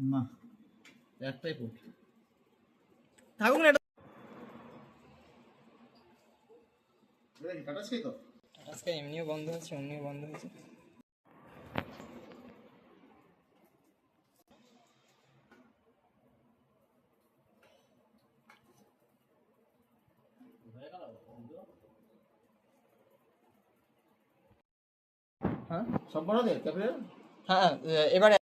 না। একটাই পোর্ট থাকুক না এটা। টাটা স্কাই তো। আজকে এমনিও বন্ধ হচ্ছে অমনিও বন্ধ হয়েছে হ্যাঁ সব বড় দে তারপরে হ্যাঁ এবারে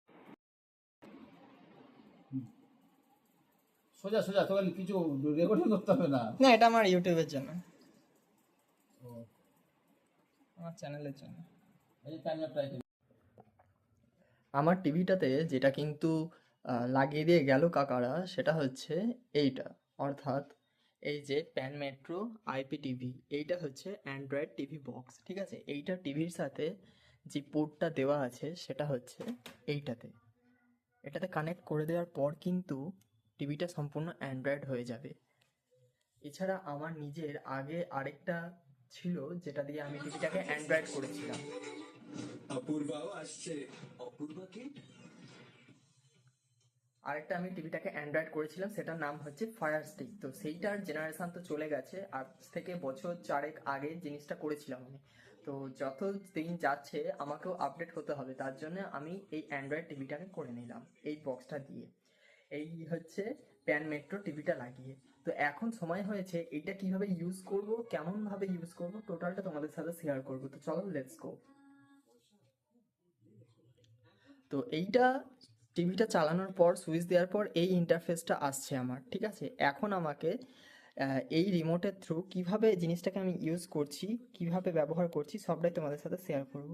সোজা সোজা তোকে কিছু রেকর্ডিং করতে হবে না? না এটা আমার ইউটিউবের জন্য। আমার চ্যানেলের জন্য। এই টাইমে ট্রাই আমার টিভিটাতে যেটা কিন্তু লাগিয়ে দিয়ে গেল কাকারা সেটা হচ্ছে এইটা। অর্থাৎ এই যে প্যান মেট্রো আইপি টিভি এইটা হচ্ছে অ্যান্ড্রয়েড টিভি বক্স ঠিক আছে? এইটা টিভির সাথে যে পোর্টটা দেওয়া আছে সেটা হচ্ছে এইটাতে। এটাতে কানেক্ট করে দেওয়ার পর কিন্তু টিভিটা সম্পূর্ণ অ্যান্ড্রয়েড হয়ে যাবে। এছাড়া আমার নিজের আগে আরেকটা ছিল যেটা দিয়ে আমি টিভিটাকে অ্যান্ড্রয়েড করেছিলাম। অপূর্বাও আসছে। অপূর্বাকে আরেকটা আমি টিভিটাকে অ্যান্ড্রয়েড করেছিলাম সেটার নাম হচ্ছে ফায়ার স্টিক। তো সেইটার জেনারেশন তো চলে গেছে আজ থেকে বছর চারেক আগে জিনিসটা করেছিলাম আমি। তো যত দিন যাচ্ছে আমাকেও আপডেট হতে হবে তার জন্য আমি এই অ্যান্ড্রয়েড টিভিটাকে করে নিলাম এই বক্সটা দিয়ে। এই হচ্ছে প্যান মেট্রো টিভিটা লাগিয়ে। তো এখন সময় হয়েছে, এইটা কীভাবে ইউজ করব কেমন ভাবে ইউজ করব টোটালটা তোমাদের সাথে শেয়ার করব। তো চলো লেটস গো তো এইটা টিভিটা চালানোর পর সুইচ দেওয়ার পর এই ইন্টারফেসটা আসছে আমার, ঠিক আছে? এখন আমাকে এই রিমোটের থ্রু কীভাবে জিনিসটাকে আমি ইউজ করছি, কীভাবে ব্যবহার করছি, সবটাই তোমাদের সাথে শেয়ার করব।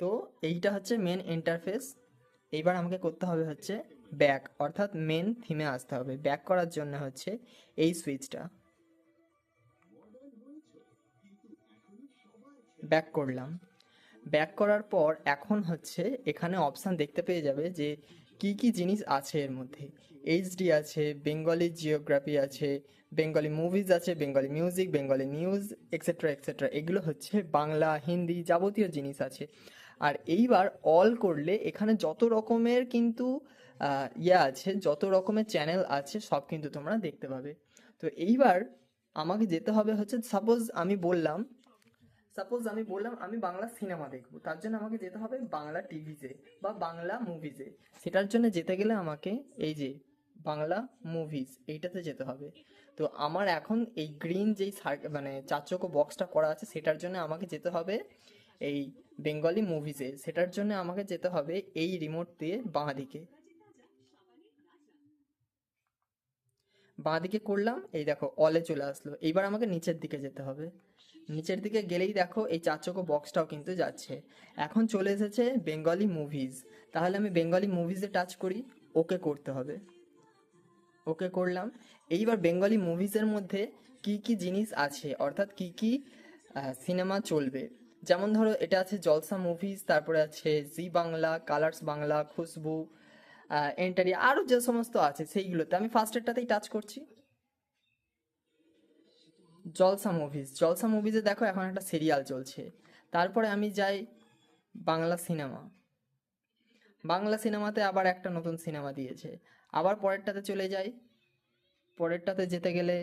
তো এইটা হচ্ছে মেন ইন্টারফেস এইবার আমাকে করতে হবে হচ্ছে ব্যাক অর্থাৎ মেন থিমে আসতে হবে। ব্যাক করার জন্য হচ্ছে এই সুইচটা ব্যাক করলাম। ব্যাক করার পর এখন হচ্ছে এখানে অপশান দেখতে পেয়ে যাবে যে কি কি জিনিস আছে এর মধ্যে। এইচডি আছে বেঙ্গলি জিওগ্রাফি আছে বেঙ্গলি মুভিজ আছে Bengali music Bengali news etcetera etcetera এগুলো হচ্ছে বাংলা, হিন্দি যাবতীয় জিনিস আছে। আর এইবার অল করলে এখানে যত রকমের কিন্তু ইয়ে আছে, যত রকমের চ্যানেল আছে, সব কিন্তু তোমরা দেখতে পাবে। তো এইবার আমাকে যেতে হবে হচ্ছে সাপোজ আমি বললাম সাপোজ আমি বললাম আমি বাংলা সিনেমা দেখব, তার জন্য আমাকে যেতে হবে বাংলা টিভিতে বা বাংলা মুভিজে সেটার জন্য যেতে গেলে আমাকে এই যে বাংলা মুভিজ এইটাতে যেতে হবে। তো আমার এখন এই গ্রিন যেই মানে চারচকো বক্সটা করা আছে, সেটার জন্য আমাকে যেতে হবে এই বেঙ্গলি মুভিজে সেটার জন্য আমাকে যেতে হবে এই রিমোট দিয়ে বাঁ দিকে। বাঁ দিকে করলাম, এই দেখো অলে চলে আসলো। এইবার আমাকে নিচের দিকে যেতে হবে। নিচের দিকে গেলেই দেখো, এই চারচকো বক্সটাও কিন্তু যাচ্ছে। এখন চলে এসেছে বেঙ্গলি মুভিজ তাহলে আমি বেঙ্গলি মুভিজে টাচ করি, ওকে করতে হবে। ওকে করলাম। এইবার বেঙ্গলি মুভিজের মধ্যে কি কি জিনিস আছে? অর্থাৎ কি কি সিনেমা চলবে? যেমন ধরো এটা আছে জলসা মুভিজ তারপরে আছে জি বাংলা কালার্স বাংলা খুশবু এন্টারি আরও যে সমস্ত আছে সেইগুলোতে। আমি ফার্স্টেরটাতেই টাচ করছি। জলসা মুভিজ জলসা মুভিজে দেখো এখন একটা সিরিয়াল চলছে। তারপরে আমি যাই বাংলা সিনেমা বাংলা সিনেমাতে আবার একটা নতুন সিনেমা দিয়েছে। আবার পরেরটাতে চলে যাই। পরেরটাতে যেতে গেলে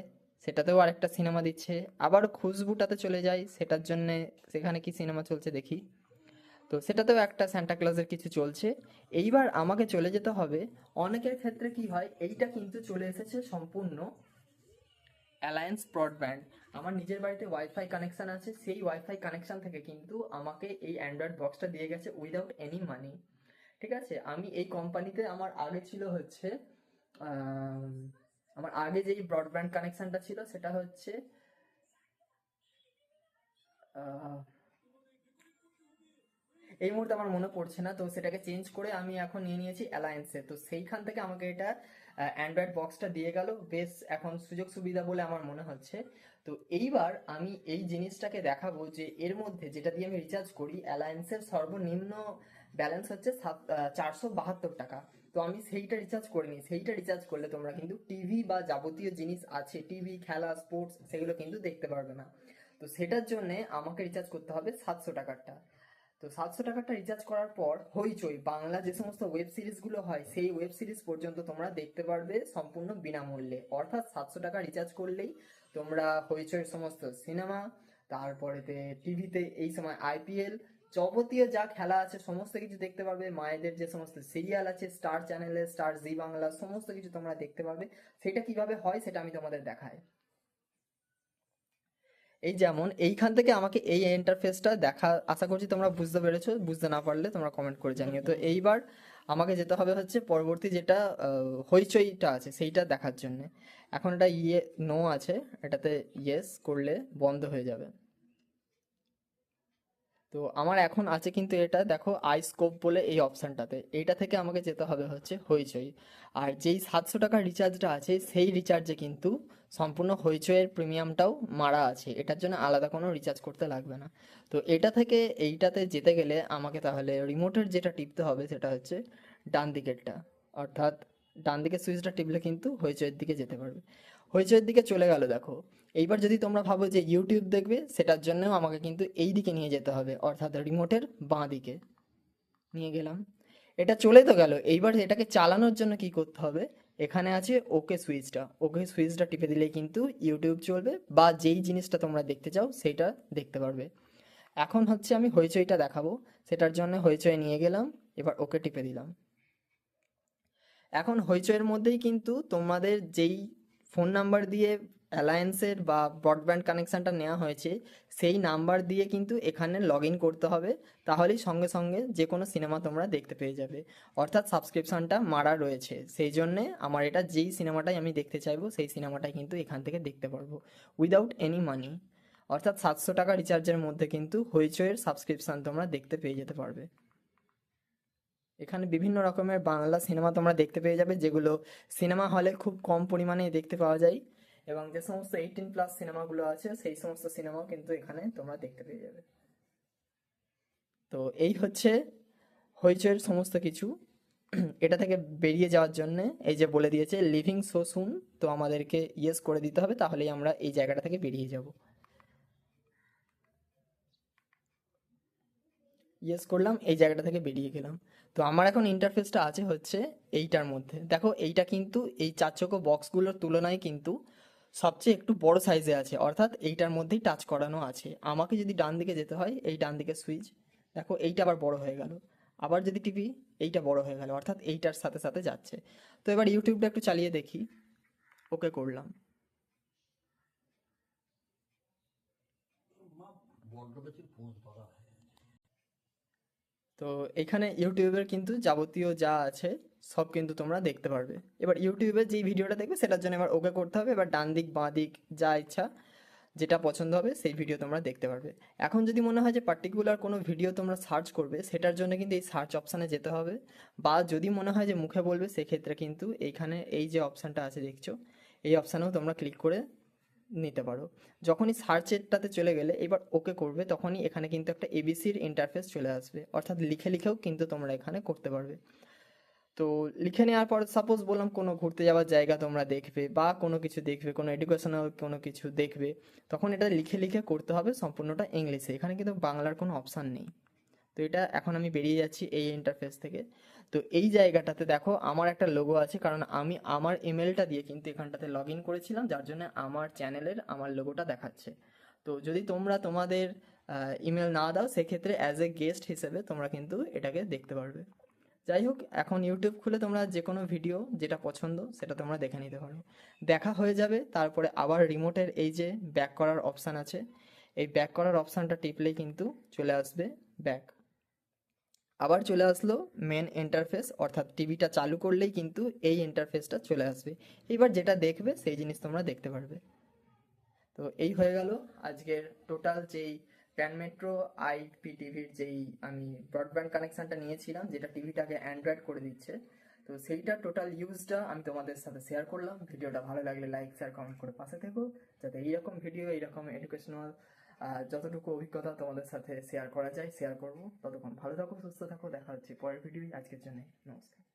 সেটাতেও আরেকটা সিনেমা দিচ্ছে। আবার খুশবুটাতে চলে যাই, সেটার জন্যে সেখানে কি সিনেমা চলছে দেখি। তো সেটাতেও একটা স্যান্টা ক্লজের কিছু চলছে। এইবার আমাকে চলে যেতে হবে। অনেকের ক্ষেত্রে কি হয়, এইটা কিন্তু চলে এসেছে সম্পূর্ণ অ্যালায়েন্স ব্রডব্যান্ড আমার নিজের বাড়িতে ওয়াইফাই কানেকশান আছে, সেই ওয়াইফাই কানেকশন থেকে কিন্তু আমাকে এই অ্যান্ড্রয়েড বক্সটা দিয়ে গেছে উইদাউট এনি মানি ঠিক আছে? আমি এই কোম্পানিতে আমার আগে ছিল হচ্ছে আমার আগে যেই ব্রডব্যান্ড কানেকশনটা ছিল, সেটা হচ্ছে এই মুহূর্তে আমার মনে পড়ছে না, তো সেটাকে চেঞ্জ করে আমি এখন নিয়ে নিয়েছি অ্যালায়েন্সে তো সেইখান থেকে আমাকে এটা অ্যান্ড্রয়েড বক্সটা দিয়ে গেল। বেশ, এখন সুযোগ সুবিধা বলে আমার মনে হচ্ছে। তো এইবার আমি এই জিনিসটাকে দেখাবো যে এর মধ্যে যেটা দিয়ে আমি রিচার্জ করি অ্যালায়েন্সের সর্বনিম্ন ব্যালেন্স হচ্ছে সাত চারশো বাহাত্তর টাকা। তো আমি সেইটা রিচার্জ করিনি সেইটা রিচার্জ করলে তোমরা কিন্তু টিভি বা যাবতীয় জিনিস আছে টিভি খেলা স্পোর্টস সেগুলো কিন্তু দেখতে পারবে না। তো সেটার জন্যে আমাকে রিচার্জ করতে হবে সাতশো টাকারটা। তো সাতশো টাকাটা রিচার্জ করার পর হইচই, বাংলা যে সমস্ত ওয়েব সিরিজগুলো হয়, সেই ওয়েব সিরিজ পর্যন্ত তোমরা দেখতে পারবে সম্পূর্ণ বিনামূল্যে। অর্থাৎ সাতশো টাকা রিচার্জ করলেই তোমরা হইচইয়ের সমস্ত সিনেমা তারপরেতে টিভিতে এই সময় আইপিএল যাবতীয় যা খেলা আছে, সমস্ত কিছু দেখতে পারবে। মায়েদের যে সমস্ত সিরিয়াল আছে স্টার চ্যানেলে স্টার জি বাংলা, সমস্ত কিছু তোমরা দেখতে পারবে। সেটা কীভাবে হয়, সেটা আমি তোমাদের দেখাই। এই যেমন, এইখান থেকে আমাকে এই ইন্টারফেসটা দেখা, আশা করছি তোমরা বুঝতে পেরেছ। বুঝতে না পারলে তোমরা কমেন্ট করে জানিও। তো এইবার আমাকে যেতে হবে হচ্ছে পরবর্তী যেটা হইচইটা আছে, সেইটা দেখার জন্য। এখন এটা ইয়ে নো আছে। এটাতে ইয়েস করলে বন্ধ হয়ে যাবে। তো আমার এখন আছে কিন্তু এটা, দেখো আই স্কোপ বলে এই অপশানটাতে এইটা থেকে আমাকে যেতে হবে হচ্ছে হইচই। আর যেই সাতশো টাকার রিচার্জটা আছে, সেই রিচার্জে কিন্তু সম্পূর্ণ হইচইয়ের প্রিমিয়ামটাও মারা আছে। এটার জন্য আলাদা কোনো রিচার্জ করতে লাগবে না। তো এটা থেকে এইটাতে যেতে গেলে আমাকে তাহলে রিমোটের যেটা টিপতে হবে, সেটা হচ্ছে ডান দিকেরটা। অর্থাৎ ডান দিকের সুইচটা টিপলে কিন্তু হইচইয়ের দিকে যেতে পারবে। হইচইয়ের দিকে চলে গেল, দেখো। এইবার যদি তোমরা ভাবো যে ইউটিউব দেখবে, সেটার জন্যও আমাকে কিন্তু এই দিকে নিয়ে যেতে হবে, অর্থাৎ রিমোটের বাঁ দিকে নিয়ে গেলাম। এটা চলে তো গেল, এইবার এটাকে চালানোর জন্য কি করতে হবে? এখানে আছে ওকে সুইচটা ওকে সুইচটা টিপে দিলেই কিন্তু ইউটিউব চলবে, বা যেই জিনিসটা তোমরা দেখতে চাও সেইটা দেখতে পারবে। এখন হচ্ছে আমি হইচইটা দেখাবো, সেটার জন্য হইচই নিয়ে গেলাম, এবার ওকে টিপে দিলাম। এখন হইচইয়ের মধ্যেই কিন্তু তোমাদের যেই ফোন নাম্বার দিয়ে অ্যালায়েন্সের বা ব্রডব্যান্ড কানেকশানটা নেওয়া হয়েছে, সেই নাম্বার দিয়ে কিন্তু এখানে লগ ইন করতে হবে। তাহলেই সঙ্গে সঙ্গে যে কোনো সিনেমা তোমরা দেখতে পেয়ে যাবে। অর্থাৎ সাবস্ক্রিপশানটা মারা রয়েছে। সেই জন্যে আমার এটা যেই সিনেমাটাই আমি দেখতে চাইব, সেই সিনেমাটাই কিন্তু এখান থেকে দেখতে পারব। উইদাউট এনি মানি অর্থাৎ সাতশো টাকা রিচার্জের মধ্যে কিন্তু হইচইয়ের সাবস্ক্রিপশন তোমরা দেখতে পেয়ে যেতে পারবে। এখানে বিভিন্ন রকমের বাংলা সিনেমা তোমরা দেখতে পেয়ে যাবে, যেগুলো সিনেমা হলে খুব কম পরিমাণে দেখতে পাওয়া যায়। এবং যে সমস্ত এইটিন প্লাস সিনেমাগুলো আছে, সেই সমস্ত সিনেমাও কিন্তু এখানে তোমরা দেখতে পেয়ে যাবে। তো এই হচ্ছে হইচইয়ের সমস্ত কিছু। এটা থেকে বেরিয়ে যাওয়ার জন্য এই যে বলে দিয়েছে লিভিং সো সুন তো আমাদেরকে ইয়েস করে দিতে হবে, তাহলেই আমরা এই জায়গাটা থেকে বেরিয়ে যাব। ইয়েস করলাম, এই জায়গাটা থেকে বেরিয়ে গেলাম। তো আমার এখন ইন্টারফেসটা আছে হচ্ছে এইটার মধ্যে। দেখো, এইটা কিন্তু এই চারচকো বক্সগুলোর তুলনায় কিন্তু সবচেয়ে একটু বড় সাইজে আছে। অর্থাৎ এইটার মধ্যেই টাচ করানো আছে। আমাকে যদি ডান দিকে যেতে হয়, এই ডান দিকে সুইচ দেখো এইটা আবার বড় হয়ে গেল। আবার যদি টিপি এইটা বড় হয়ে গেল। অর্থাৎ এইটার সাথে সাথে যাচ্ছে। তো এবার ইউটিউবটা একটু চালিয়ে দেখি। ওকে করলাম। তো এখানে ইউটিউবের কিন্তু যাবতীয় যা আছে, সব কিন্তু তোমরা দেখতে পারবে। এবার ইউটিউবে যেই ভিডিওটা দেখবে, সেটার জন্য এবার ওকে করতে হবে। এবার ডান দিক, বাঁ দিক যা ইচ্ছা, যেটা পছন্দ হবে, সেই ভিডিও তোমরা দেখতে পারবে। এখন যদি মনে হয় যে পার্টিকুলার কোনো ভিডিও তোমরা সার্চ করবে, সেটার জন্য কিন্তু এই সার্চ অপশানে যেতে হবে। বা যদি মনে হয় যে মুখে বলবে, সেক্ষেত্রে কিন্তু এইখানে এই যে অপশানটা আছে, দেখছ, এই অপশানেও তোমরা ক্লিক করে নিতে পারো। যখনই সার্চেরটাতে চলে গেলে এবার ওকে করবে, তখনই এখানে কিন্তু একটা এবিসির ইন্টারফেস চলে আসবে। অর্থাৎ লিখে লিখেও কিন্তু তোমরা এখানে করতে পারবে। তো লিখে নেওয়ার পর সাপোজ বললাম কোনো ঘুরতে যাওয়ার জায়গা তোমরা দেখবে বা কোনো কিছু দেখবে, কোনো এডুকেশনাল কোনো কিছু দেখবে, তখন এটা লিখে লিখে করতে হবে সম্পূর্ণটা ইংলিশে এখানে কিন্তু বাংলার কোনো অপশান নেই। তো এটা এখন আমি বেরিয়ে যাচ্ছি এই ইন্টারফেস থেকে। তো এই জায়গাটাতে দেখো আমার একটা লোগো আছে, কারণ আমি আমার ইমেলটা দিয়ে কিন্তু এখানটাতে লগ ইন করেছিলাম, যার জন্য আমার চ্যানেলের আমার লোগোটা দেখাচ্ছে। তো যদি তোমরা তোমাদের ইমেল না দাও, সেক্ষেত্রে অ্যাজ এ গেস্ট হিসেবে তোমরা কিন্তু এটাকে দেখতে পারবে। যাই হোক, এখন ইউটিউব খুলে তোমরা যে কোনো ভিডিও যেটা পছন্দ, সেটা তোমরা দেখে নিতে পারো। দেখা হয়ে যাবে, তারপরে আবার রিমোটের এই যে ব্যাক করার অপশান আছে, এই ব্যাক করার অপশানটা টিপলেই কিন্তু চলে আসবে ব্যাক আবার চলে আসলো মেন ইন্টারফেস অর্থাৎ টিভিটা চালু করলেই কিন্তু এই ইন্টারফেসটা চলে আসবে। এবার যেটা দেখবে, সেই জিনিস তোমরা দেখতে পারবে। তো এই হয়ে গেল আজকের টোটাল যেই প্যান মেট্রো আইপি টিভির যেই আমি ব্রডব্যান্ড কানেকশানটা নিয়েছিলাম, যেটা টিভিটাকে অ্যান্ড্রয়েড করে দিচ্ছে, তো সেইটা টোটাল ইউজটা আমি তোমাদের সাথে শেয়ার করলাম। ভিডিওটা ভালো লাগলে লাইক শেয়ার কমেন্ট করে পাশে থেকো। যাতে এইরকম ভিডিও এইরকম এডুকেশনাল যতটুকু অভিজ্ঞতা তোমাদের সাথে শেয়ার করা যায় শেয়ার করব। ততক্ষণ ভালো থাকো, সুস্থ থাকো, দেখা হচ্ছে পরের ভিডিও আজকের জন্য নমস্কার।